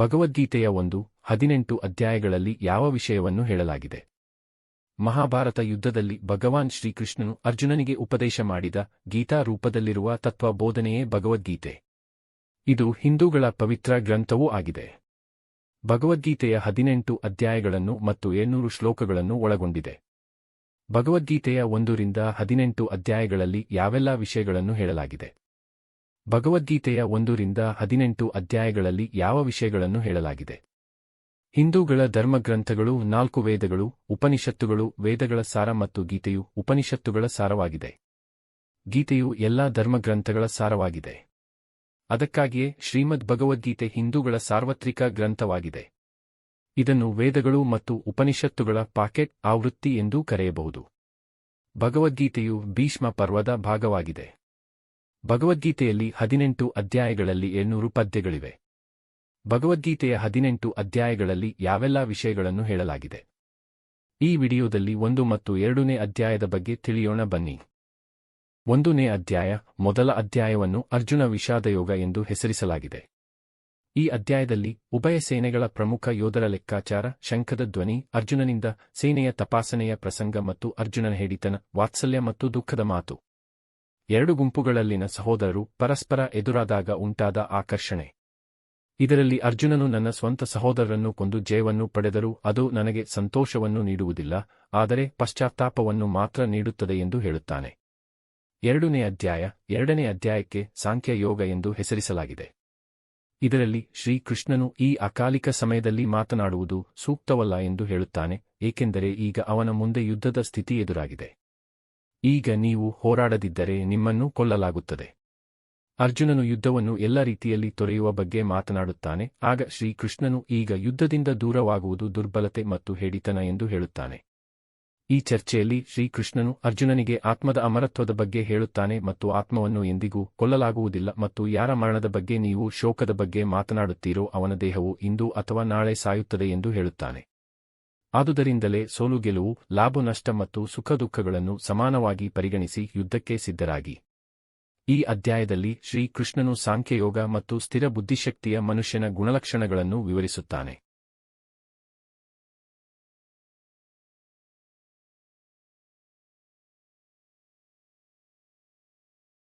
ಭಗವದ್ಗೀತೆಯ ಒಂದು ಹದಿನೆಂಟು ಅಧ್ಯಾಯಗಳಲ್ಲಿ ಯಾವ ವಿಷಯವನ್ನು ಹೇಳಲಾಗಿದೆ? ಮಹಾಭಾರತ ಯುದ್ಧದಲ್ಲಿ ಭಗವಾನ್ ಶ್ರೀಕೃಷ್ಣನು ಅರ್ಜುನನಿಗೆ ಉಪದೇಶ ಮಾಡಿದ ಗೀತಾ ರೂಪದಲ್ಲಿರುವ ತತ್ವ ಬೋಧನೆಯೇ ಭಗವದ್ಗೀತೆ. ಇದು ಹಿಂದೂಗಳ ಪವಿತ್ರ ಗ್ರಂಥವೂ ಆಗಿದೆ. ಭಗವದ್ಗೀತೆಯ ಹದಿನೆಂಟು ಅಧ್ಯಾಯಗಳನ್ನು ಮತ್ತು ಏಳ್ನೂರು ಶ್ಲೋಕಗಳನ್ನು ಒಳಗೊಂಡಿದೆ. ಭಗವದ್ಗೀತೆಯ ಒಂದರಿಂದ ಹದಿನೆಂಟು ಅಧ್ಯಾಯಗಳಲ್ಲಿ ಯಾವೆಲ್ಲ ವಿಷಯಗಳನ್ನು ಹೇಳಲಾಗಿದೆ? ಭಗವದ್ಗೀತೆಯ ಒಂದರಿಂದ ಹದಿನೆಂಟು ಅಧ್ಯಾಯಗಳಲ್ಲಿ ಯಾವ ವಿಷಯಗಳನ್ನು ಹೇಳಲಾಗಿದೆ? ಹಿಂದೂಗಳ ಧರ್ಮಗ್ರಂಥಗಳು, ನಾಲ್ಕು ವೇದಗಳು, ಉಪನಿಷತ್ತುಗಳು, ವೇದಗಳ ಸಾರ ಮತ್ತು ಗೀತೆಯು ಉಪನಿಷತ್ತುಗಳ ಸಾರವಾಗಿದೆ. ಗೀತೆಯು ಎಲ್ಲಾ ಧರ್ಮಗ್ರಂಥಗಳ ಸಾರವಾಗಿದೆ. ಅದಕ್ಕಾಗಿಯೇ ಶ್ರೀಮದ್ ಭಗವದ್ಗೀತೆ ಹಿಂದೂಗಳ ಸಾರ್ವತ್ರಿಕ ಗ್ರಂಥವಾಗಿದೆ. ಇದನ್ನು ವೇದಗಳು ಮತ್ತು ಉಪನಿಷತ್ತುಗಳ ಪಾಕೆಟ್ ಆವೃತ್ತಿ ಎಂದೂ ಕರೆಯಬಹುದು. ಭಗವದ್ಗೀತೆಯು ಭೀಷ್ಮ ಪರ್ವದ ಭಾಗವಾಗಿದೆ. ಭಗವದ್ಗೀತೆಯಲ್ಲಿ ಹದಿನೆಂಟು ಅಧ್ಯಾಯಗಳಲ್ಲಿ ಏಳ್ನೂರು ಪದ್ಯಗಳಿವೆ. ಭಗವದ್ಗೀತೆಯ ಹದಿನೆಂಟು ಅಧ್ಯಾಯಗಳಲ್ಲಿ ಯಾವೆಲ್ಲ ವಿಷಯಗಳನ್ನು ಹೇಳಲಾಗಿದೆ? ಈ ವಿಡಿಯೋದಲ್ಲಿ ಒಂದು ಮತ್ತು ಎರಡನೇ ಅಧ್ಯಾಯದ ಬಗ್ಗೆ ತಿಳಿಯೋಣ ಬನ್ನಿ. ಒಂದನೇ ಅಧ್ಯಾಯ, ಮೊದಲ ಅಧ್ಯಾಯವನ್ನು ಅರ್ಜುನ ವಿಷಾದಯೋಗ ಎಂದು ಹೆಸರಿಸಲಾಗಿದೆ. ಈ ಅಧ್ಯಾಯದಲ್ಲಿ ಉಭಯ ಸೇನೆಗಳ ಪ್ರಮುಖ ಯೋಧರ ಲೆಕ್ಕಾಚಾರ, ಶಂಖದ ಧ್ವನಿ, ಅರ್ಜುನನಿಂದ ಸೇನೆಯ ತಪಾಸಣೆಯ ಪ್ರಸಂಗ ಮತ್ತು ಅರ್ಜುನನ ಹೇಳಿತನ ವಾತ್ಸಲ್ಯ ಮತ್ತು ದುಃಖದ ಮಾತು. ಎರಡು ಗುಂಪುಗಳಲ್ಲಿನ ಸಹೋದರರು ಪರಸ್ಪರ ಎದುರಾದಾಗ ಉಂಟಾದ ಆಕರ್ಷಣೆ. ಇದರಲ್ಲಿ ಅರ್ಜುನನು ನನ್ನ ಸ್ವಂತ ಸಹೋದರರನ್ನು ಕೊಂದು ಜಯವನ್ನು ಪಡೆದರೂ ಅದು ನನಗೆ ಸಂತೋಷವನ್ನು ನೀಡುವುದಿಲ್ಲ, ಆದರೆ ಪಶ್ಚಾತ್ತಾಪವನ್ನು ಮಾತ್ರ ನೀಡುತ್ತದೆ ಎಂದು ಹೇಳುತ್ತಾನೆ. ಎರಡನೇ ಅಧ್ಯಾಯ, ಎರಡನೇ ಅಧ್ಯಾಯಕ್ಕೆ ಸಾಂಖ್ಯ ಯೋಗ ಎಂದು ಹೆಸರಿಸಲಾಗಿದೆ. ಇದರಲ್ಲಿ ಶ್ರೀಕೃಷ್ಣನು ಈ ಅಕಾಲಿಕ ಸಮಯದಲ್ಲಿ ಮಾತನಾಡುವುದು ಸೂಕ್ತವಲ್ಲ ಎಂದು ಹೇಳುತ್ತಾನೆ, ಏಕೆಂದರೆ ಈಗ ಅವನ ಮುಂದೆ ಯುದ್ಧದ ಸ್ಥಿತಿ ಎದುರಾಗಿದೆ. ಈಗ ನೀವು ಹೋರಾಡದಿದ್ದರೆ ನಿಮ್ಮನ್ನು ಕೊಲ್ಲಲಾಗುತ್ತದೆ. ಅರ್ಜುನನು ಯುದ್ಧವನ್ನು ಎಲ್ಲ ರೀತಿಯಲ್ಲಿ ತೊರೆಯುವ ಬಗ್ಗೆ ಮಾತನಾಡುತ್ತಾನೆ, ಆಗ ಶ್ರೀಕೃಷ್ಣನು ಈಗ ಯುದ್ಧದಿಂದ ದೂರವಾಗುವುದು ದುರ್ಬಲತೆ ಮತ್ತು ಹೇಡಿತನ ಎಂದು ಹೇಳುತ್ತಾನೆ. ಈ ಚರ್ಚೆಯಲ್ಲಿ ಶ್ರೀಕೃಷ್ಣನು ಅರ್ಜುನನಿಗೆ ಆತ್ಮದ ಅಮರತ್ವದ ಬಗ್ಗೆ ಹೇಳುತ್ತಾನೆ ಮತ್ತು ಆತ್ಮವನ್ನು ಎಂದಿಗೂ ಕೊಲ್ಲಲಾಗುವುದಿಲ್ಲ ಮತ್ತು ಯಾರ ಮರಣದ ಬಗ್ಗೆ ನೀವು ಶೋಕದ ಬಗ್ಗೆ ಮಾತನಾಡುತ್ತೀರೋ ಅವನ ದೇಹವು ಇಂದು ಅಥವಾ ನಾಳೆ ಸಾಯುತ್ತದೆ ಎಂದು ಹೇಳುತ್ತಾನೆ. ಆದುದರಿಂದಲೇ ಸೋಲು ಗೆಲುವು, ಲಾಭ ನಷ್ಟ ಮತ್ತು ಸುಖ ದುಃಖಗಳನ್ನು ಸಮಾನವಾಗಿ ಪರಿಗಣಿಸಿ ಯುದ್ಧಕ್ಕೆ ಸಿದ್ಧರಾಗಿ. ಈ ಅಧ್ಯಾಯದಲ್ಲಿ ಶ್ರೀಕೃಷ್ಣನು ಸಾಂಖ್ಯಯೋಗ ಮತ್ತು ಸ್ಥಿರ ಬುದ್ಧಿಶಕ್ತಿಯ ಮನುಷ್ಯನ ಗುಣಲಕ್ಷಣಗಳನ್ನು ವಿವರಿಸುತ್ತಾನೆ.